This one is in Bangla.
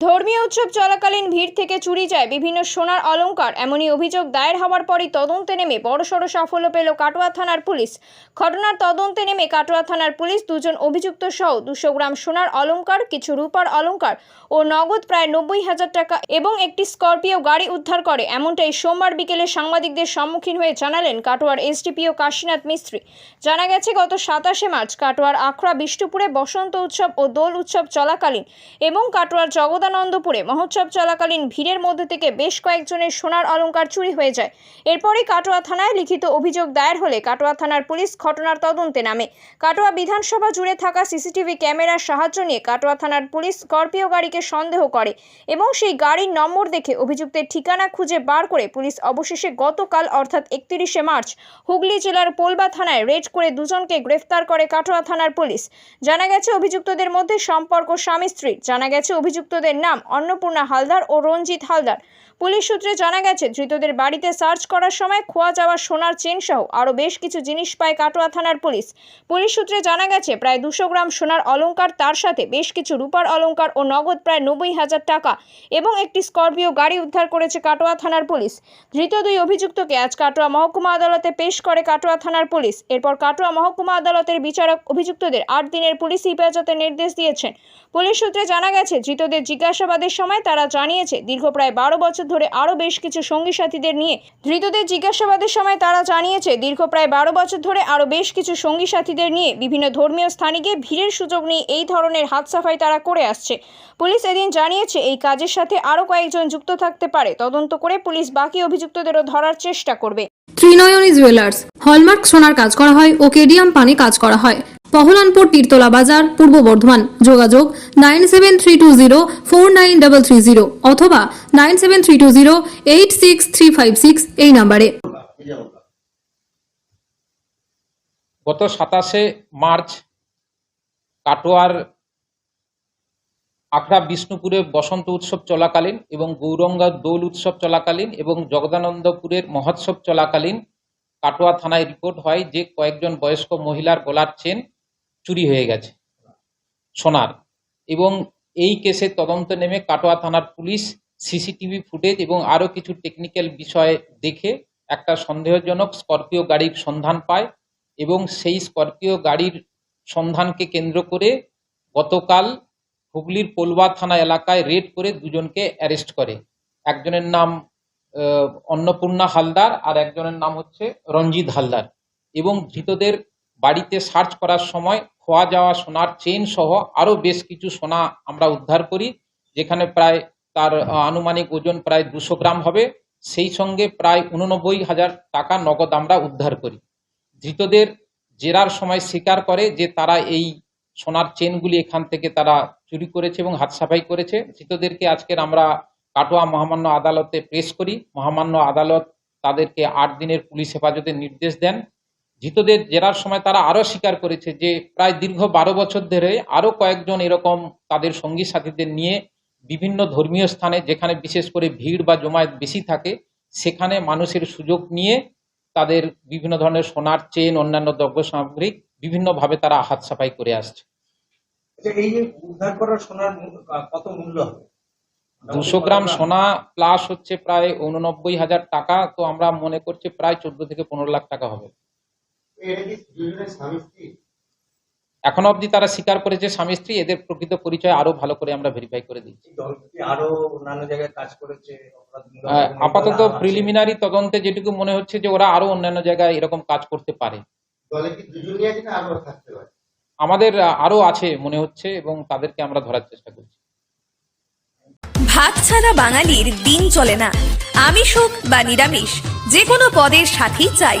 ধর্মীয় উৎসব চলাকালীন ভিড় থেকে চুরি যায় বিভিন্ন সোনার অলংকার। এমনই অভিযোগ দায়ের হওয়ার পরই তদন্তে নেমে বড়সড় সাফল্য পেল কাটোয়া থানার পুলিশ। ঘটনার তদন্তে নেমে কাটোয়া থানার পুলিশ দুজন অভিযুক্ত সহ দুশো গ্রাম সোনার অলঙ্কার কিছু রূপার অলংকার ও নগদ প্রায় নব্বই হাজার টাকা এবং একটি স্করপিও গাড়ি উদ্ধার করে। এমনটাই সোমবার বিকেলে সাংবাদিকদের সম্মুখীন হয়ে জানালেন কাটোয়ার এসডিপিও কাশীনাথ মিস্ত্রি। জানা গেছে, গত সাতাশে মার্চ কাটোয়ার আখড়া, বিষ্ণুপুরে বসন্ত উৎসব ও দোল উৎসব চলাকালীন এবং কাটোয়ার জগদানন্দপুরে মহোৎসব চলাকালীন ভিড়ের মধ্যে থেকে বেশ কয়েকজনের সোনার অলংকার চুরি হয়ে যায়। এরপরই কাটোয়া থানায় লিখিত অভিযোগ দায়ের হলে কাটোয়া থানার পুলিশ ঘটনার তদন্তে নামে। কাটোয়া বিধানসভা জুড়ে থাকা সিসিটিভি ক্যামেরার সাহায্য নিয়ে কাটোয়া থানার পুলিশ স্করপিও গাড়িকে সন্দেহ করে এবং সেই গাড়ির নম্বর দেখে অভিযুক্তের ঠিকানা খুঁজে বার করে পুলিশ অবশেষে গতকাল, অর্থাৎ একত্রিশে মার্চ, হুগলি জেলার পোলবা থানায় রেড করে দুজনকে গ্রেফতার করে কাটোয়া থানার পুলিশ। জানা গেছে, অভিযুক্তদের মধ্যে সম্পর্ক স্বামী স্ত্রী জানা গেছে, অভিযুক্তদের নাম অন্নপূর্ণা হালদার ও রঞ্জিত হালদার। পুলিশ সূত্রে জানা গেছে, ধৃতদের বাড়িতে সার্চ করার সময় খোয়া যাওয়া সোনার চেন সহ আরও বেশ কিছু জিনিস পায় কাটোয়া থানার পুলিশ। পুলিশ সূত্রে জানা গেছে, প্রায় দুশো গ্রাম সোনার অলঙ্কার তার সাথে বেশ কিছু রূপার অলংকার ও নগদ প্রায় নব্বই হাজার টাকা এবং একটি স্করপিও গাড়ি উদ্ধার করেছে কাটোয়া থানার পুলিশ। ধৃত দুই অভিযুক্তকে আজ কাটোয়া মহকুমা আদালতে পেশ করে কাটোয়া থানার পুলিশ। এরপর কাটোয়া মহকুমা আদালতের বিচারক অভিযুক্তদের আট দিনের পুলিশ হেফাজতের নির্দেশ দিয়েছেন। পুলিশ সূত্রে জানা গেছে, ধৃতদের জিজ্ঞাসাবাদের সময় তারা জানিয়েছে, দীর্ঘ প্রায় বারো বছর ধরে আরও বেশ কিছু সঙ্গী সাথীদের নিয়ে ধৃতদের জিজ্ঞাসাবাদের সময় তারা জানিয়েছে, দীর্ঘ প্রায় বারো বছর ধরে আরও বেশ কিছু সঙ্গী সাথীদের নিয়ে বিভিন্ন ধর্মীয় স্থানে গিয়ে ভিড়ের সুযোগ নিয়ে এই ধরনের হাত সাফাই তারা করে আসছে। পুলিশ এদিন জানিয়েছে, এই কাজের সাথে আরও কয়েকজন যুক্ত থাকতে পারে। তদন্ত করে পুলিশ বাকি অভিযুক্তদেরও ধরার চেষ্টা করবে। ত্রিনয়নী জুয়েলার্স। হলমার্ক সোনার কাজ করা হয় ও কেডিয়াম পানি কাজ করা হয়। পহলানপুর তীরতলা বাজার, পূর্ব বর্ধমান। যোগাযোগ nine seven three two zero four nine double three zero অথবা nine seven three two zero eight six three five six এই নাম্বারে। গত সাতাশে মার্চ কাটোয়ার আখড়া বিষ্ণুপুরে বসন্ত উৎসব চলাকালীন এবং গৌরঙ্গা দোল উৎসব চলাকালীন এবং জগদানন্দপুরের মহোৎসব চলাকালীন কাটোয়া থানায় রিপোর্ট হয় যে কয়েকজন বয়স্ক মহিলার গলার চেন চুরি হয়ে গেছে, সোনার। এবং এই কেসের তদন্ত নেমে কাটোয়া থানার পুলিশ সিসিটিভি ফুটেজ এবং আরও কিছু টেকনিক্যাল বিষয় দেখে একটা সন্দেহজনক স্করপিও গাড়ির সন্ধান পায় এবং সেই স্করপিও গাড়ির সন্ধানকে কেন্দ্র করে গতকাল হুগলির পোলবা থানা এলাকায় রেড করে দুজনকে অ্যারেস্ট করে। একজনের নাম অন্নপূর্ণা হালদার আর একজনের নাম হচ্ছে রঞ্জিত হালদার। এবং ধৃতদের বাড়িতে সার্চ করার সময় খোয়া যাওয়া সোনার চেন সহ আরও বেশ কিছু সোনা আমরা উদ্ধার করি, যেখানে প্রায় তার আনুমানিক ওজন প্রায় দুশো গ্রাম হবে। সেই সঙ্গে প্রায় উননব্বই হাজার টাকা নগদ আমরা উদ্ধার করি। ধৃতদের জেরার সময় স্বীকার করে যে তারা এই সোনার চেনগুলি এখান থেকে তারা চুরি করেছে এবং হাত সাফাই করেছে। ধৃতদেরকে আজকের আমরা কাটোয়া মহামান্য আদালতে পেশ করি। মহামান্য আদালত তাদেরকে আট দিনের পুলিশ হেফাজতের নির্দেশ দেন। ধৃতদের জেরার সময় তারা আরও স্বীকার করেছে যে প্রায় দীর্ঘ বারো বছর ধরে আরও কয়েকজন এরকম তাদের সঙ্গী সাথীদের নিয়ে বিভিন্ন ধর্মীয় স্থানে যেখানে বিশেষ করে ভিড় বা জমায়েত বেশি থাকে সেখানে মানুষের সুযোগ নিয়ে তাদের বিভিন্ন ধরনের সোনার চেন অন্যান্য দ্রব্য সামগ্রিক বিভিন্নভাবে তারা হাত সাফাই করে আসছে। আচ্ছা, এই যে উদ্ধার করা সোনার কত মূল্য দুশো গ্রাম সোনা প্লাস হচ্ছে প্রায় উননব্বই হাজার টাকা তো আমরা মনে করছি প্রায় চোদ্দ থেকে পনেরো লাখ টাকা হবে। এখনও অবধি তারা স্বীকার করেছে স্বামী স্ত্রী এদের প্রকৃত পরিচয় আরও ভালো করে আমরা ভেরিফাই করে দিচ্ছি। আরও অন্যান্য জায়গায় কাজ করেছে এবং আপাতত প্রিলিমিনারি তদন্তে যেটুকু মনে হচ্ছে যে ওরা আরও অন্যান্য জায়গায় এরকম কাজ করতে পারে। আমাদের আরও আছে মনে হচ্ছে এবং তাদেরকে আমরা ধরার চেষ্টা করছি। ভাত ছাড়া বাঙালির দিন চলে না। আমিষ হোক বা নিরামিষ যে কোনো পদের সাথেই চাই।